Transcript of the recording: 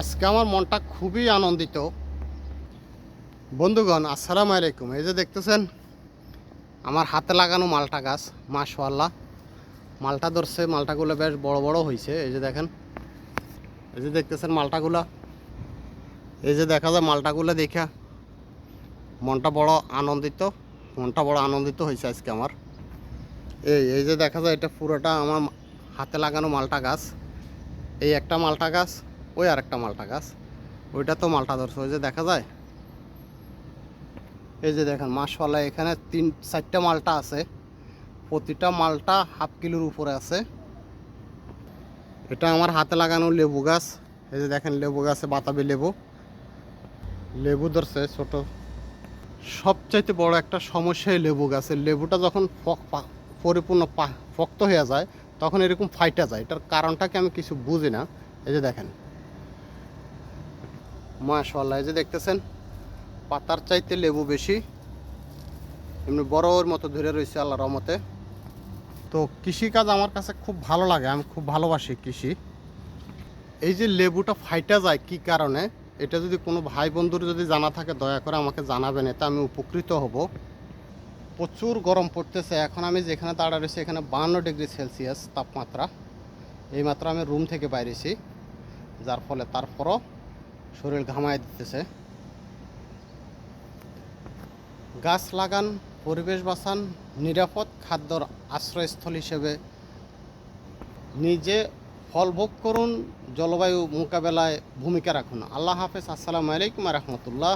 আজকে আমার মনটা খুবই আনন্দিত। বন্ধুগণ, আসসালামু আলাইকুম। এই যে দেখতেছেন, আমার হাতে লাগানো মালটা গাছ মাশাল্লাহ মালটা ধরছে, মালটাগুলো বেশ বড় বড় হয়েছে এই যে দেখেন, এই যে দেখতেছেন মালটাগুলো। এই যে দেখা যায় মালটাগুলো দেখা, মনটা বড় আনন্দিত, মনটা বড় আনন্দিত হয়েছে আজকে আমার। এই এই যে দেখা যায়, এটা পুরোটা আমার হাতে লাগানো মালটা গাছ। এই একটা মালটা গাছ ওই আর একটা মালটা গাছ। ওইটা তো মালটা ধরছে, ওই যে দেখা যায়? এই যে দেখেন মাসওয়ালা এখানে তিন, চারটা মালটা আছে। প্রতিটা মালটা হাফ কিলোর উপরে আছে। এটা আমার হাতে লাগানো লেবু গাছ। এই যে দেখেন, লেবু গাছে বাতাবি লেবু। লেবু ধরছে ছোট। সবচাইতে বড় একটা সমস্যাই লেবু গাছের। লেবুটা যখন পরিপূর্ণ শক্ত হয়ে যায়, তখন এরকম ফাইটা যায়। এটার কারণটা কি আমি কিছু বুঝি না। এই যে দেখেন মাশাল্লাহ এই যে দেখতেছেন, পাতার চাইতে লেবু বেশি। এমনি বড়োর মতো ধরে রয়েছে আল্লাহ রহমতে। তো কৃষিকাজ আমার কাছে খুব ভালো লাগে, আমি খুব ভালোবাসি কৃষি। এই যে লেবুটা ফাইটা যায় কি কারণে? এটা যদি কোনো ভাই বন্ধুর যদি জানা থাকে, দয়া করে আমাকে জানাবেন, এতে আমি উপকৃত হব। প্রচুর গরম পড়তেছে, এখন আমি যেখানে দাঁড়া রয়েছি, এখানে বান্ন ডিগ্রি সেলসিয়াস তাপমাত্রা। এই মাত্র আমি রুম থেকে বাইরেছি, যার ফলে তারপরও শরীর ঘামায় দিতেছে। গাছ লাগান, পরিবেশ বাঁচান, নিরাপদ খাদ্যর আশ্রয়স্থল হিসেবে নিজে ফলভোগ করুন, জলবায়ু মোকাবেলায় ভূমিকা রাখুন। আল্লাহ হাফেজ, আসসালামু আলাইকুম রহমতুল্লাহ।